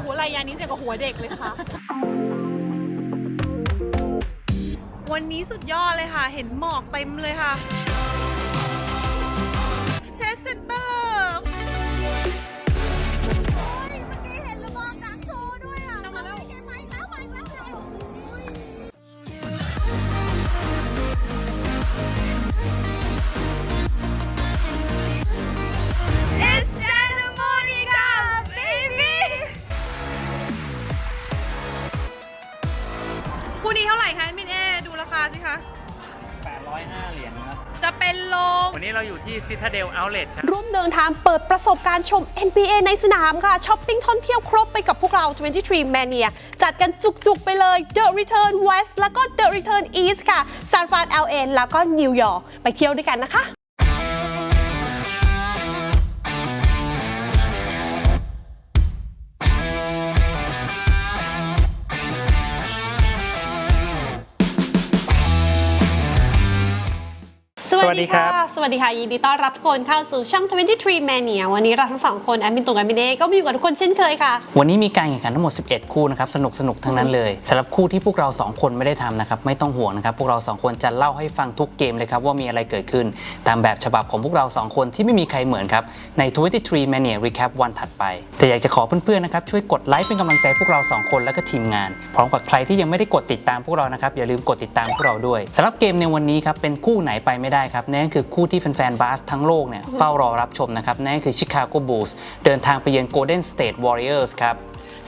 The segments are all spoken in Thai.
โหรายยานี้เสียกับหัวเด็กเลยค่ะ วันนี้สุดยอดเลยค่ะ เห็นหมอกเต็มเลยค่ะเซสเซนเตอร์ เราเดลเอาเลทครับ ร่วมเดินทางเปิดประสบการณ์ชม NBA ในสนามค่ะช้อปปิ้งท่องเที่ยวครบไปกับพวกเรา 23 Mania จัดกันจุกๆ ไปเลย The Return West แล้วก็ The Return East ค่ะซานฟราน LA แล้วก็นิวยอร์กไปเที่ยวด้วยกันนะคะ วัสดีค่ะสวัสดีค่ะ ยินดีต้อนรับทุกคนเข้าสู่ช่อง 23 Mania วันนี้เราทั้งสองคนแอดมินตุงแอดมินเอก็มาอยู่กับทุกคนเช่นเคยค่ะ วันนี้มีการแข่งขันทั้งหมด 11 คู่นะครับ สนุกสนุกทั้งนั้นเลยสำหรับคู่ที่พวกเรา 2 คนไม่ได้ทำนะครับ ไม่ต้องห่วงนะครับ พวกเรา 2 คนจะเล่าให้ฟังทุกเกมเลยครับ ว่ามีอะไรเกิดขึ้น ตามแบบฉบับของพวกเรา 2 คนที่ไม่มีใครเหมือนครับ ใน 23 Mania Recap วันถัดไป แต่อยากจะขอเพื่อนๆนะครับช่วยกดไลค์เป็นกำลังใจพวกเรา 2 คนแล้วก็ทีมงาน พร้อมกับใครที่ยังไม่ได้กดติดตามพวกเรานะครับอย่าลืมกดติดตามพวกเราด้วยสำหรับเกมในวันนี้ครับเป็นคู่ไหนไปไม่ได้ครับนั่นคือคู่ที่แฟนๆบาสทั้งโลกเนี่ยเฝ้ารอรับชมนะครับนั่นคือชิคาโกบูลส์เดินทางไปเยือนโกลเด้นสเตทวอริเออร์สครับ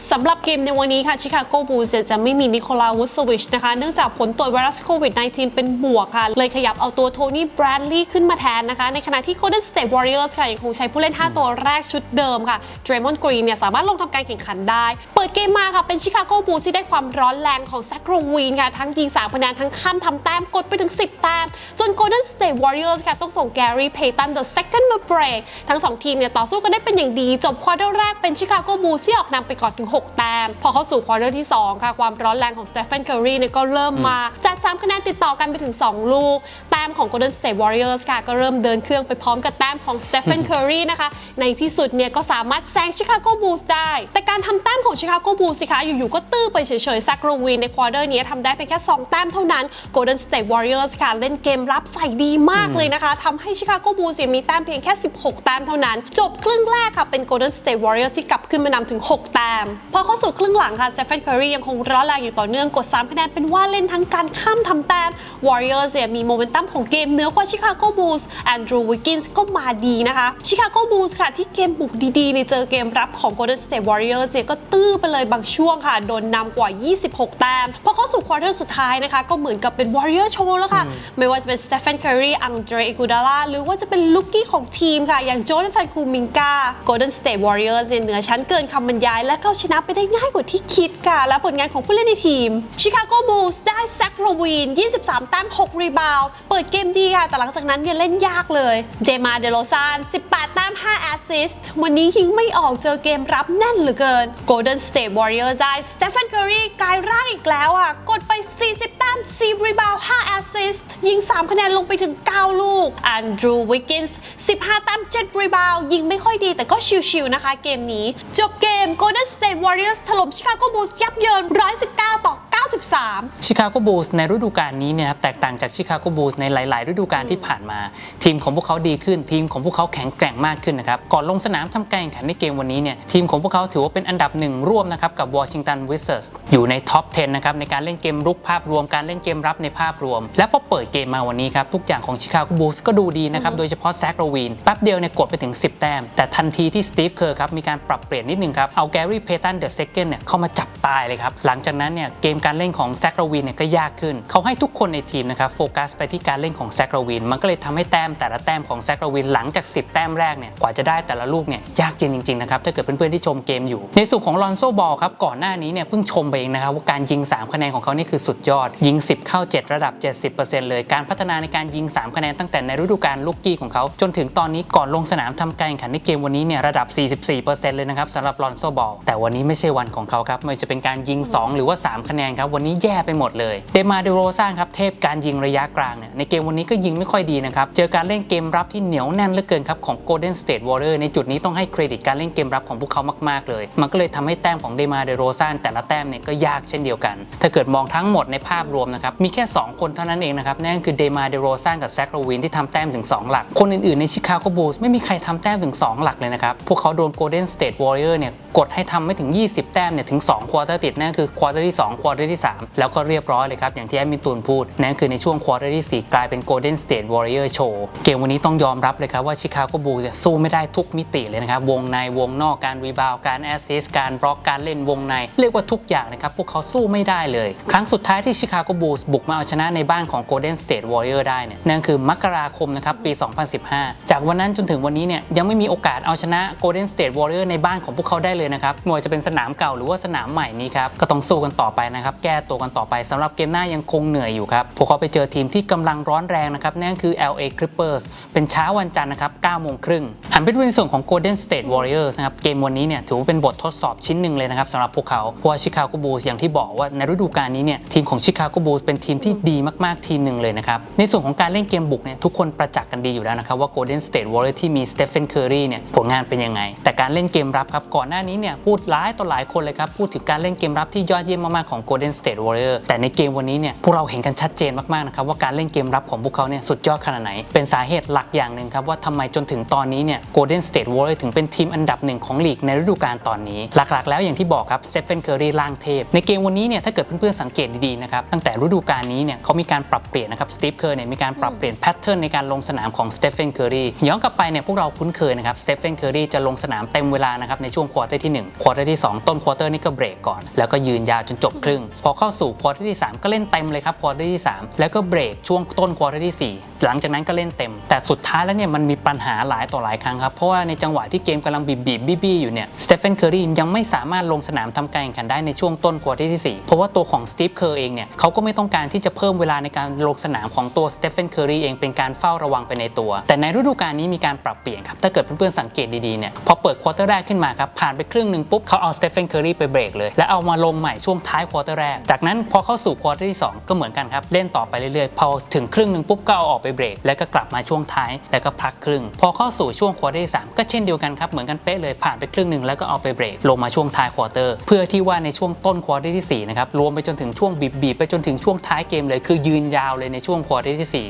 สำหรับเกมในวันนี้ค่ะชิคาโกบูลส์จะไม่มีนิโคลาวุสวิชนะคะ เนื่องจากผลตรวจไวรัสโควิด -19 เป็นบวกค่ะ เลยขยับเอาตัวโทนี่แบรดลีย์ขึ้นมาแทนนะคะ ในขณะที่ Golden State Warriors ค่ะยังคงใช้ผู้เล่น 5 ตัวแรกชุดเดิมค่ะเดรมอนกรีนเนี่ยสามารถลงทำการแข่งขันได้ เปิดเกมมาค่ะ เป็นชิคาโกบูลส์ที่ได้ความร้อนแรงของแซคโรวีนค่ะ ทั้งยิง3คะแนนทั้งขั้นทำแต้มกดไปถึง 10 แต้มจน Golden State Warriors ค่ะต้องส่งแกรี่เพย์ตัน the second มาเบรกทั้งสองทีมเนี่ยต่อสู้กันได้เป็นอย่างดี จบควอเตอร์แรกเป็นชิคาโกบูลส์ที่ออกนำไปก่อนถึง6 แต้ม พอเข้าสู่ควอเตอร์ที่ 2 ค่ะ ความร้อนแรงของสเตฟ a นเคอรีเนี่ยก็เริ่มมา จัด 3 คะแนนติดต่อกันไปถึง 2 ลูก แต้มของ Golden State Warriors ค่ะ ก็เริ่มเดินเครื่องไปพร้อมกับแต้มของสเตฟ a นเคอรีนะคะ ในที่สุดเนี่ยก็สามารถแซงชิคาโกบูลส์ได้ แต่การทำแต้มของชิคาโกบูลส์สิคะอยู่ๆก็ตื้อไปเฉยๆซักโรวีนในควอเตอร์นี้ทำได้ไปแค่ 2 แต้มเท่านั้น Golden State Warriors ค่ะเล่นเกมรับใส่ดีมากเลยนะคะทำให้ชิคาโกบูลส์มีแต้มเพียงแค่ 16 แต้มเท่านั้น จบครึ่งแรกค่ะเป็น Golden State Warriors ที่กลับขึ้นมานำถึง 6 แต้มพอเข้าสู่ครึ่งหลังค่ะ Stephen Curry ยังคงร้อนแรงอยู่ต่อเนื่องกด 3 คะแนนเป็นว่าเล่นทั้งการข้ามทำแต้ม Warriors เนี่ยมีโมเมนตัมของเกมเหนือกว่า Chicago Bulls Andrew Wiggins ก็มาดีนะคะ Chicago Bulls ค่ะที่เกมบุกดีๆในเจอเกมรับของ Golden State Warriors เนี่ยก็ตื้อไปเลยบางช่วงค่ะ โดนนำกว่า 26 แต้มพอเข้าสู่ควอเตอร์สุดท้ายนะคะ ก็เหมือนกับเป็น Warrior Show แล้วค่ะ ไม่ว่าจะเป็น Stephen Curry Andre Iguodala หรือว่าจะเป็นลูกกี้ของทีมค่ะ อย่าง Jonathan Kuminga Golden State Warriors เนี่ยเหนือชั้นเกินคำบรรยายและก็เอาชนะไปได้ง่ายกว่าที่คิดค่ะ และผลงานของผู้เล่นในทีม Chicago Bulls ได้แซคโรวีน 23 แต้ม 6 รีบาวด์เปิดเกมดีค่ะ แต่หลังจากนั้นเนี่ยเล่นยากเลย เจมาเดโลซาน 18 แต้ม 5 แอสซิสต์ วันนี้ยิงไม่ออกเจอเกมรับแน่นเหลือเกิน Golden State Warriors ได้ Stephen Curry กลายร่างอีกแล้วอะ กดไป 40 แต้ม 4 รีบาว5แอสซิสต์ ยิง 3 คะแนนลงไปถึง 9 ลูก Andrew Wiggins 15 แต้ม 7 รีบาวยิงไม่ค่อยดีแต่ก็ชิวๆนะคะเกมนี้ จบเกม Golden State Warriors ถล่ม Chicago Bulls ยับเยิน 119 ต่อ 93 ชิคาโกบูลส์ในฤดูกาลนี้เนี่ยนะครับแตกต่างจากชิคาโกบูลส์ในหลาย ๆ ฤดูกาลที่ผ่านมา ทีมของพวกเขาดีขึ้น ทีมของพวกเขาแข็งแกร่งมากขึ้นนะครับ ก่อนลงสนามทำการแข่งขันในเกมวันนี้เนี่ยทีมของพวกเขาถือว่าเป็นอันดับหนึ่งร่วมนะครับกับวอชิงตันวิสเซอร์สอยู่ในท็อป 10 นะครับในการเล่นเกมรุกภาพรวมการเล่นเกมรับในภาพรวม และพอเปิดเกมมาวันนี้ครับทุกอย่างของชิคาโกบูลส์ก็ดูดีนะครับโดยเฉพาะแซคโรวีนแป๊บเดียวเนี่ยกดไปถึง 10 แต้ม แต่ทันทีที่สตีฟเคอร์ครับมีการปรับเปลี่ยนนิดนึงครับเอาแกรี่เพตันเดอะเซคันเนี่ยเข้ามาจับตายเลยครับหลังจากนั้นเนี่ยเกมการเล่นของแซคโรวีนเนี่ยก็ยากขึ้น เขาให้ทุกคนในทีมนะครับโฟกัสไปที่การเล่นของแซคโรวีนมันก็เลยทำให้แต้มแต่ละแต้มของแซคโรวีนหลังจาก 10 แต้มแรกเนี่ยกว่าจะได้แต่ละลูกเนี่ยยากเย็นจริงๆนะครับถ้าเกิดเพื่อนๆที่ชมเกมอยู่ ในส่วนของลอนโซบอลครับก่อนหน้านี้เนี่ยเพิ่งชมไปเองนะครับว่าการยิง 3 คะแนนของเขานี่คือสุดยอด ยิง 10 เข้า 7 ระดับ 70%เลยการพัฒนาในการยิง 3 คะแนนตั้งแต่ในฤดูกาลลูกกี้ของเขาจนถึงตอนนี้ก่อนลงสนามทำการแข่งขันในเกมวันนี้เนี่ยระดับ 44%เลยนะครับสำหรับลอนโซบอลแต่วันนี้ไม่ใช่วันของเขาครับไม่จะเป็นการยิง 2 หรือว่า 3 คะแนนครับวันนี้แย่ไปหมดเลยเดมาเดโรซานครับเทพการยิงระยะกลางเนี่ยในเกมวันนี้ก็ยิงไม่ค่อยดีนะครับเจอการเล่นเกมรับที่เหนียวแน่นเหลือเกินครับของ Golden State Warrior ในจุดนี้ต้องให้เครดิตการเล่นเกมรับของพวกเขามากๆเลย มันก็เลยทำให้แต้มของเดมาเดโรซานแต่ละแต้มเนี่ยก็ยากเช่นเดียวกัน ถ้าเกิดมองทั้งหมดในภาพรวมนะครับมีแค่ 2 คนเท่านั้นเองนะครับนั่นคือเดมาเดโรซานกับแซคโรวินที่ทำแต้มถึง 2 หลัก คนอื่นๆในชิคาโกบูลส์ไม่มีใครทำแต้มถึง 2 หลักเลยนะครับพวกเขาโดน Golden State Warrior เนี่ยกดให้ทำไม่ถึง 20 แต้มเนี่ยถึง2ควอเตอร์ติดนั่นคือควอเตอร์ที่2ควอเตอร์ที่ 3 แล้วก็เรียบร้อยเลยครับ อย่างที่แอดมินตูนพูด นั่นคือในช่วงควอเตอร์ที่ 4 กลายเป็น Golden State Warrior Show เกมวันนี้ต้องยอมรับเลยครับว่าชิคาโกบูลส์สู้ไม่ได้ทุกมิติเลยนะครับ วงในวงนอกการรีบาวการแอสซิสการบล็อกการเล่นวงใน เรียกว่าทุกอย่างนะครับพวกเขาสู้ไม่ได้เลย ครั้งสุดท้ายที่ชิคาโกบูลส์บุกมาเอาชนะในบ้านของ Golden State Warrior ได้เนี่ยนั่นคือมกราคมนะครับปี 2015 จากวันนั้นจนถึงวันนี้เนี่ยยังไม่มีโอกาสเอาชนะ Golden State Warrior ในบ้านของพวกเขาได้เลยนะครับไม่ว่าจะเป็นสนามเก่าหรือว่าสนามใหม่นี้ครับก็ต้องสู้กันต่อไปนะครับแก้ตัวกันต่อไปสำหรับเกมหน้ายังคงเหนื่อยอยู่ครับพวกเขาไปเจอทีมที่กำลังร้อนแรงนะครับนั่นคือ LA Clippers เป็นเช้าวันจันทร์นะครับ9โมงครึ่งหันไปดูในส่วนของ Golden State Warriors นะครับเกมวันนี้เนี่ยถือว่าเป็นบททดสอบชิ้นหนึ่งเลยนะครับสำหรับพวกเขาเพราะว่าชิคาโกบูลส์อย่างที่บอกว่าในฤดูกาลนี้เนี่ยทีมของชิคาโกบูลส์เป็นทีมที่ดีมากๆทีมหนึ่งเลยนะครับในส่วนของการเล่นเกมบุกเนี่ยทุกคนประจักษ์กันดีอยู่แล้วนะครับว่า Golden State Warriors ที่มีสเตฟ h นเคอรีเนี่ยผลงานเป็นยังไง แต่การเล่นเกมรับครับก่อนหน้านี้เนี่ยพูดหลายต่อหลายคนเลยครับ พูดถึงการเล่นเกมรับที่ยอดเยี่ยมมากๆของ Golden State Warriors แต่ในเกมวันนี้เนี่ยพวกเราเห็นกันชัดเจนมากๆนะครับว่าการเล่นเกมรับของพวกเขาเนี่ยสุดยอดขนาดไหน เป็นสาเหตุหลักอย่างหนึ่งครับว่าทำไมจนถึงตอนนี้เนี่ย Golden State Warriors ถึงเป็นทีมอันดับหนึ่งของลีกในฤดูกาลตอนนี้หลักๆ แล้วอย่างที่บอกครับสเตฟ h นเคอรีล่างเทพในเกมวันนี้เนี่ยถ้าเกิดเพื่อนๆสังเกตดีๆนะครับตั้งแต่ฤดูกาลนี้เนี่ยเขามีการปรับเปลี่ยนนะครับสตีฟเคอร์เนี่ยมีการปรับเปลี่ยนแพทเทิร์นในการลงสนามของสเตฟ h นเคอรีย้อนกลับไปเนี่ยพวกเราคุ้นเคยนะครับสเตฟ h นเคอรีจะลงสนามเต็มเวลานะครับในช่วงควอเตอร์ที่1ควอเตอร์ที่ 2 ต้นควอเตอร์นี่ก็เบรกก่อน แล้วก็ยืนยาวจนจบครึ่ง พอเข้าสู่ควอเตอร์ที่ 3 ก็เล่นเต็มเลยครับควอเตอร์ที่ 3 แล้วก็เบรกช่วงต้นควอเตอร์ที่ 4 หลังจากนั้นก็เล่นเต็ม แต่สุดท้ายแล้วเนี่ยมันมีปัญหาหลายต่อหลายครั้งครับ เพราะว่าในจังหวะที่เกมกำลังบีบบีบบี้อยู่เนี่ยสเตฟ h นเคอรียังไม่สามารถลงสนามทำการแข่งขันได้ในช่วงต้นควอเตอร์ที่ 4 เพราะว่าตัวของสตีฟเคอร์เองเนี่ยเขาก็ไม่ต้องการที่จะเพิ่มเวลาในการลงสนามของตัวสเตฟ h นเคอรีเองเป็นการเฝ้าระวังไปในตัว แต่ในฤดูกาลนี้มีการปรับเปลี่ยนครับถ้าเกิดเพื่อนๆสังเกตดีๆเนี่ยพอเปิดควอเตอร์แรกขึ้นมาครับผ่านไปครึ่งหนึ่งปุ๊บเขาเอาสเตฟ h นเคอรีไปเบรกเลย และเอามาลงใหม่ช่วงท้ายควอเตอร์แรก จากนั้นพอเข้าสู่ควอเตอร์ที่ 2 ก็เหมือนกันครับ เล่นต่อไปเรื่อยๆ พอถึงครึ่งหนึ่งปุ๊บก็เอาออกไปเบรก แล้วก็กลับมาช่วงท้ายแล้วก็พักครึ่ง พอเข้าสู่ช่วงควอเตอร์ที่สามก็เช่นเดียวกันครับเหมือนกันเป๊ะเลยผ่านไปครึ่งหนึ่งแล้วก็เอาไปเบรกลงมาช่วงท้ายควอเตอร์ เพื่อที่ว่าในช่วงต้นควอเตอร์ที่สี่นะครับรวมไปจนถึงช่วงบีบบีบไปจนถึงช่วงท้ายเกมเลยคือยืนยาวเลยในช่วงควอเตอร์ที่สี่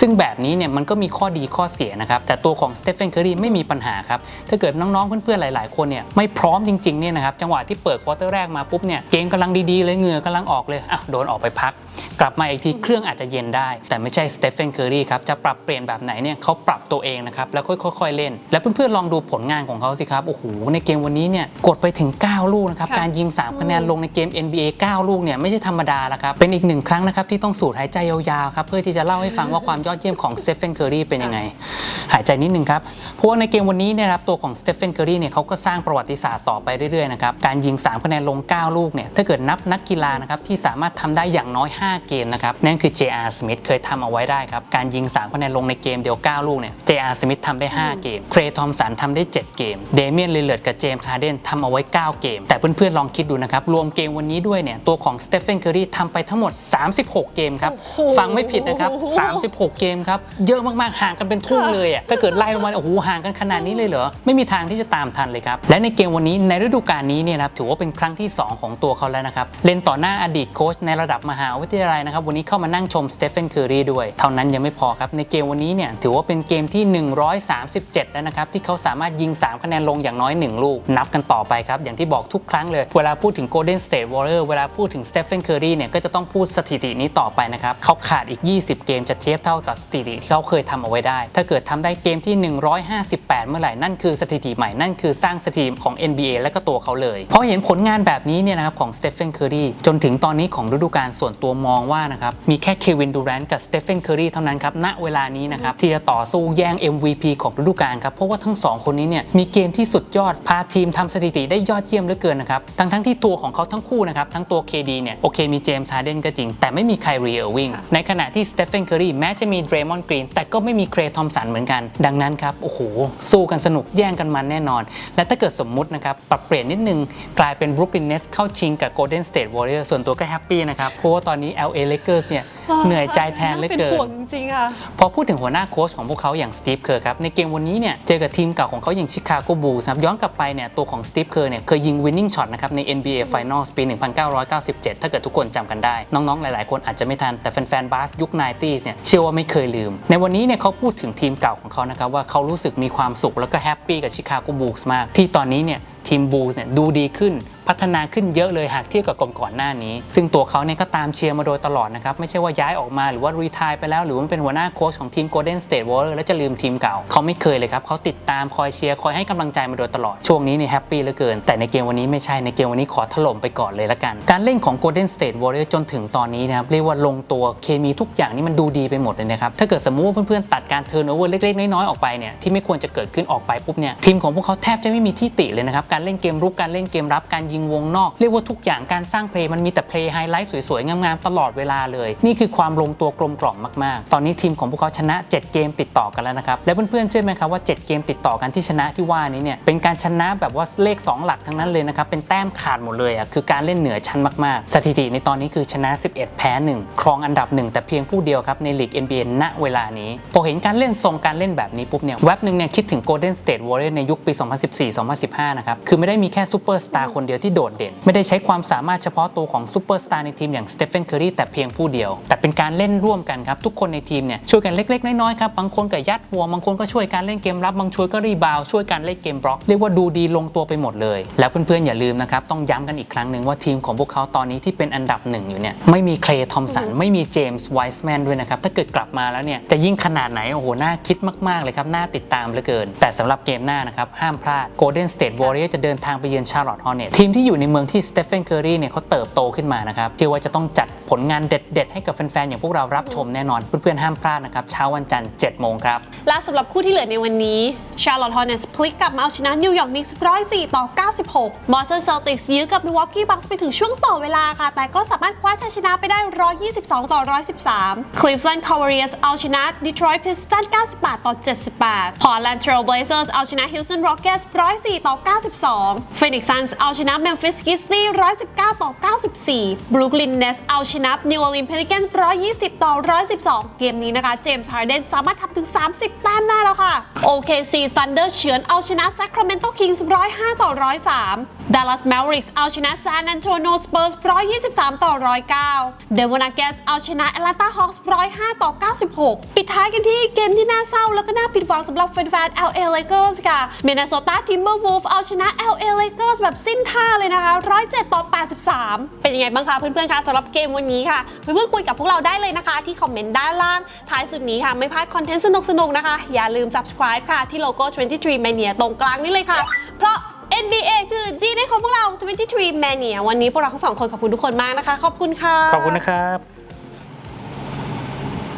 ซึ่งแบบนี้เนี่ยมันก็มีข้อดีข้อเสียนะครับแต่ตัวของสเตฟ h นเคอรีไม่มีปัญหาครับถ้าเกิดน้องๆเพื่อนๆหลาย ๆคนเนี่ยไม่พร้อมจริงๆเนี่ยนะครับจังหวะที่เปิดควอเตอร์แรกมาปุ๊บเนี่ยเกมกำลังดีๆเลยเหงื่อกำลังออกเลยอ้าวโดนออกไปพักกลับมาอีกทีเครื่องอาจจะเย็นได้ แต่ไม่ใช่สเตฟ h นเคอรีครับจะปรับเปลี่ยนแบบไหนเนี่ยเขาปรับตัวเองนะครับแล้วค่อยๆเล่น แล้วเพื่อนๆลองดูผลงานของเขาสิครับโอ้โหในเกมวันนี้เนี่ยกดไปถึง 9 ลูกนะครับค่ะการยิง 3 คะแนนลงในเกม NBA 9 ลูกเนี่ยไม่ใช่ธรรมดาแล้วครับเป็นอีกหนึ่งครั้งนะครับที่ต้องสูดหายใจยาวๆครับเพื่อที่จะเล่าให้ฟังว่าความยอดเยี่ยมของสเตฟ h นเคอรีเป็นยังไงหายใจนิดนึงครับเพราะว่าในเกมวันนี้เนี่ยนะครับตัวของสเตฟ h นเคอรีเนี่ยเขาก็สร้างประวัติศาสตร์ต่อไปเรื่อยๆนะครับการยิง 3 คะแนนลง 9 ลูกเนี่ยถ้าเกิดนับนักกีฬานะครับที่สามารถทำได้อย่างน้อย5 เกมนะครับนั่นคือ JR Smith เคยทำเอาไว้ได้ครับ การยิง3คะแนนลงในเกมเดียว 9 ลูกเนี่ย JR Smith ทำได้ 5 เกม เครทอมสันทำได้ 7 เกม เดเมียนลิลเลอร์ดกับเจมส์ฮาร์เดนทำเอาไว้ 9 เกม แต่เพื่อนๆ ลองคิดดูนะครับ รวมเกมวันนี้ด้วยเนี่ย ตัวของสเตฟ h นเคอรีทำไปทั้งหมด 36 เกมครับโอ้โหฟังไม่ผิดนะครับ 36 เกมครับ เยอะมากๆ ห่างกันเป็นทุ่งเลยอะถ้าเกิดไล่ลงมาโอ้โหห่างกันขนาดนี้เลยเหรอไม่มีทางที่จะตามทันเลยครับและในเกมวันนี้ในฤดูกาลนี้เนี่ยนะครับถือว่าเป็นครั้งที่ 2 ของตัวเขาแล้วนะครับเล่นต่อหน้าอดีตโค้ชในระดับมหาวิทยาลัยนะครับวันนี้เข้ามานั่งชมสเตฟ h นเคอรีด้วย เท่านั้นยังไม่พอครับ ในเกมวันนี้เนี่ยถือว่าเป็นเกมที่ 137 แล้วนะครับ ที่เขาสามารถยิง 3 คะแนนลงอย่างน้อย 1 ลูก นับกันต่อไปครับ อย่างที่บอกทุกครั้งเลย เวลาพูดถึง Golden State Warrior เวลาพูดถึง Stephen Curry เนี่ยก็จะต้องพูดสถิตินี้ต่อไปนะครับเขาขาดอีก 20 เกมจะเทียบเท่ากับสถิติที่เขาเคยทำเอาไว้ได้ ถ้าเกิดทำได้เกมที่ 158 เมื่อไหร่นั่นคือสถิติใหม่นั่นคือสร้างสถิติของ NBA และก็ตัวเขาเลยเพราะเห็นผลงานแบบนี้เนี่ยนะครับของ Stephen Curry จนถึงตอนนี้ของฤดูกาลส่วนตัวมองว่านะครับมีแค่เควินดูแรนต์กับสเตฟ e นเคอรีเท่านั้นครับณเวลานี้นะครับที่จะต่อสู้แย่ง MVP ของฤดูกาลครับเพราะว่าทั้งสองคนนี้เนี่ยมีเกมที่สุดยอดพาทีมทำสถิติได้ยอดเยี่ยมเหลือเกินนะครับทั้งทั้งที่ตัวของเขาทั้งคู่นะครับทั้งตัว KD เนี่ยโอเคมีเจมส์ฮาร์เดนก็จริง แต่ไม่มีไครีเออร์วิงในขณะที่สเตฟ e นเคอรีแม้จะมีเดรมอนกรีนแต่ก็ไม่มีเครทอมสันเหมือนกัน ดังนั้นครับโอ้โหสู้กันสนุกแย่งกันมันแน่นอน และถ้าเกิดสมมุตินะครับปรับเปลี่ยนนิดนึงกลายเป็น Brooklyn Nets เข้าชิงกับ Golden State Warriors ส่วนตัวก็แฮปปี้นะครับเพราะว่าตอนนี้ LA Lakers เนี่ยเหนื่อยใจแทนเหลือเป็นเกินห่วงจริงๆค่ะพอพูดถึงหัวหน้าโค้ชของพวกเขาอย่างสตีฟเคอร์ครับ ในเกมวันนี้เนี่ยเจอกับทีมเก่าของเขาอย่างชิคาโกบูลส์ครับย้อนกลับไปเนี่ยตัวของสตีฟเคอร์เนี่ยเคยยิงวินนิ่งช็อตนะครับใน NBA Finals ปี 1997 ถ้าเกิดทุกคนจำกันได้ น้องๆ หลายๆ คนอาจจะไม่ทัน แต่แฟนๆบาสยุค 90s เนี่ยเชื่อว่าไม่เคยลืม ในวันนี้เนี่ยเขาพูดถึงทีมเก่าของเขานะครับว่าเขารู้สึกมีความสุขแล้วก็แฮปปี้กับชิคาโกบูลส์มากที่ตอนนี้เนี่ย ทีมบูลส์เนี่ยดูดีขึ้น พัฒนาขึ้นเยอะเลยหากเทียบกับก่อนๆหน้านี้ ซึ่งตัวเขาเนี่ยก็ตามเชียร์มาโดยตลอดนะครับ ไม่ใช่ว่าย้ายออกมาหรือว่ารีทายไปแล้ว หรือว่าเป็นหัวหน้าโค้ชของทีม Golden State Warriors แล้วจะลืมทีมเก่า เขาไม่เคยเลยครับเขาติดตามคอยเชียร์คอยให้กำลังใจมาโดยตลอด ช่วงนี้เนี่ยแฮปปี้เหลือเกิน แต่ในเกมวันนี้ไม่ใช่ในเกมวันนี้ขอถล่มไปก่อนเลยละกัน การเล่นของ Golden State Warriors จนถึงตอนนี้นะครับเรียกว่าลงตัวเคมีทุกอย่างนี่มันดูดีไปหมดเลยนะครับถ้าเกิดสมมติว่าเพื่อนๆตัดการเทิร์นโอเวอร์เล็กๆน้อยๆออกไปเนี่ยที่ไม่ควรจะเกิดขึ้นออกไปปุ๊บเนี่ยทีมของพวกเขาแทบจะไม่มีที่ติเลยนะครับการเล่นเกมรุกการเล่นเกมรับการยิงวงนอก เรียกว่าทุกอย่างการสร้างเพลย์มันมีแต่เพลย์ไฮไลท์สวยๆ งามๆ ตลอดเวลาเลย นี่คือความลงตัวกลมกล่อมมากๆ ตอนนี้ทีมของพวกเขาชนะ 7 เกมติดต่อกันแล้วนะครับ และเพื่อนๆเชื่อไหมครับว่า 7 เกมติดต่อกันที่ชนะที่ว่านี้เนี่ยเป็นการชนะแบบว่าเลข 2 หลักทั้งนั้นเลยนะครับเป็นแต้มขาดหมดเลยอะคือการเล่นเหนือชั้นมากๆ สถิติในตอนนี้คือชนะ 11 แพ้ 1 ครองอันดับ 1 แต่เพียงผู้เดียวครับในลีก NBA ณเวลานี้พอเห็นการเล่นทรงการเล่นแบบนี้ปุ๊บเนี่ยแว็บหนึ่งเนี่ยคิดถึง Golden State Warriors ในยุคปี 2014-2015 นะครับคือไม่ได้มีแค่ซูเปอร์สตาร์คนเดียวที่โดดเด่น ไม่ได้ใช้ความสามารถเฉพาะตัวของซูเปอร์สตาร์ในทีมอย่างสเตฟ e นเคอรีแต่เพียงผู้เดียว แต่เป็นการเล่นร่วมกันครับ ทุกคนในทีมเนี่ยช่วยกันเล็กๆ น้อยๆครับ บางคนก็ยัดหัว บางคนก็ช่วยการเล่นเกมรับบางช่วยก็รีบาวด์ช่วยการเล่นเกมบล็อกเรียกว่าดูดีลงตัวไปหมดเลย แล้วเพื่อนๆอย่าลืมนะครับต้องย้ำกันอีกครั้งหนึ่งว่าทีมของพวกเขาตอนนี้ที่เป็นอันดับหนึ่งอยู่เนี่ยไม่มีเคลย์ทอมสันไม่มีเจมส์ไวส์แมนด้วยนะครับถ้าเกิดกลับมาแล้วเนี่ยจะยิ่งขนาดไหนโอ้โหน่าคิดมากๆเลยครับน่าติดตามเหลือเกิน แต่สำหรับเกมหน้านะครับห้ามพลาด Golden State Warriors จะเดินทางไปเยือน Charlotte Hornets ทีมที่อยู่ในเมืองที่สเตฟ e นเคอรีเนี่ยเขาเติบโตขึ้นมานะครับเชื่อว่าจะต้องจัดผลงานเด็ด ๆ ให้กับแฟนๆอย่างพวกเรารับชมแน่นอน เพื่อนๆห้ามพลาดนะครับเช้าวันจันทร์7โมงครับและสำหรับคู่ที่เหลือในวันนี้ Charlotte Hornets พลิกกลับมาเอาชนะนิวยอร์กนิกส์104ต่อ96 Boston Celtics ยื้อกับ Milwaukee Bucks ไปถึงช่วงต่อเวลาค่ะ แต่ก็สามารถคว้าชัยชนะไปได้ 122 ต่อ 113 Cleveland Cavaliers เอาชนะ Detroit Pistons 98 ต่อ 78 Portland Trail Blazers เอาชนะ Houston Rockets 104ต่อ 92 Phoenix Suns เอาชนะ Memphis Grizzlies 119 ต่อ 94 Brooklyn Nets เอาชนะ New Orleans Pelicans 120 ต่อ 112 เกมนี้นะคะ เจมส์ฮาร์เดนสามารถทำถึง 30 แต้มได้แล้วค่ะ OKC Thunder เฉือนเอาชนะ Sacramento Kings 105 ต่อ 103 Dallas Mavericks เอาชนะ San Antonio Spurs 123 ต่อ 109 Denver Nuggets เอาชนะ Atlanta Hawks 105 ต่อ 96 ปิดท้ายกันที่เกมที่น่าเศร้าแล้วก็น่าผิดหวังสำหรับแฟนๆ LA Lakers ค่ะ Minnesota Timberwolves เอาชนะ LA Lakers แบบสิ้นท่าเลยนะคะ 107 ต่อ 83 เป็นยังไงบ้างคะเพื่อนๆคะสำหรับเกมวันนี้ค่ะ เพื่อนๆคุยกับพวกเราได้เลยนะคะ ที่คอมเมนต์ด้านล่าง ท้ายสุดนี้ค่ะ ไม่พลาดคอนเทนต์สนุกๆนะคะ อย่าลืม subscribe ค่ะ ที่โลโก้ 23 Mania ตรงกลางนี่เลยค่ะ เพราะ NBA คือ G ได้ของพวกเรา 23 Mania วันนี้พวกเราทั้งสองคนขอบคุณทุกคนมากนะคะ ขอบคุณค่ะ ขอบคุณนะครับ